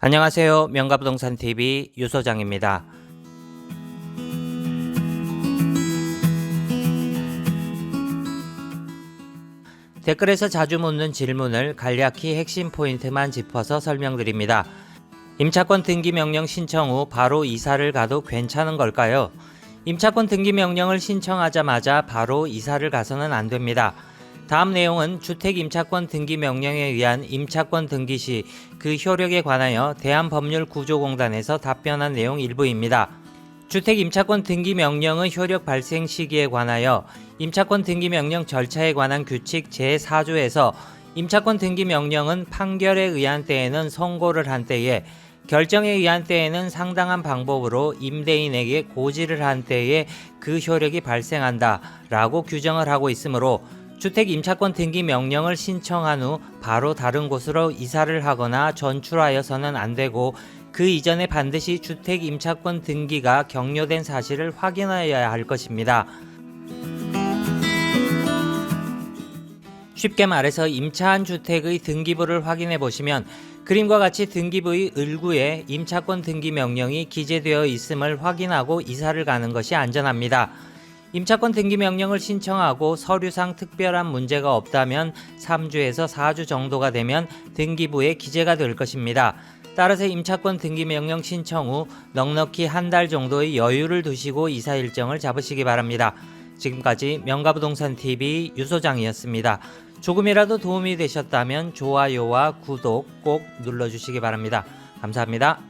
안녕하세요. 명가부동산 TV 유소장입니다. 댓글에서 자주 묻는 질문을 간략히 핵심 포인트만 짚어서 설명드립니다. 임차권 등기 명령 신청 후 바로 이사를 가도 괜찮은 걸까요? 임차권 등기 명령을 신청하자마자 바로 이사를 가서는 안 됩니다. 다음 내용은 주택 임차권 등기 명령에 의한 임차권 등기 시 그 효력에 관하여 대한법률구조공단에서 답변한 내용 일부입니다. 주택 임차권 등기 명령의 효력 발생 시기에 관하여 임차권 등기 명령 절차에 관한 규칙 제4조에서 임차권 등기 명령은 판결에 의한 때에는 선고를 한 때에 결정에 의한 때에는 상당한 방법으로 임대인에게 고지를 한 때에 그 효력이 발생한다 라고 규정을 하고 있으므로 주택 임차권 등기 명령을 신청한 후 바로 다른 곳으로 이사를 하거나 전출하여서는 안 되고 그 이전에 반드시 주택 임차권 등기가 격려된 사실을 확인하여야 할 것입니다. 쉽게 말해서 임차한 주택의 등기부를 확인해 보시면 그림과 같이 등기부의 을구에 임차권 등기 명령이 기재되어 있음을 확인하고 이사를 가는 것이 안전합니다. 임차권 등기 명령을 신청하고 서류상 특별한 문제가 없다면 3주에서 4주 정도가 되면 등기부에 기재가 될 것입니다. 따라서 임차권 등기 명령 신청 후 넉넉히 한 달 정도의 여유를 두시고 이사 일정을 잡으시기 바랍니다. 지금까지 명가부동산 TV 유소장이었습니다. 조금이라도 도움이 되셨다면 좋아요와 구독 꼭 눌러주시기 바랍니다. 감사합니다.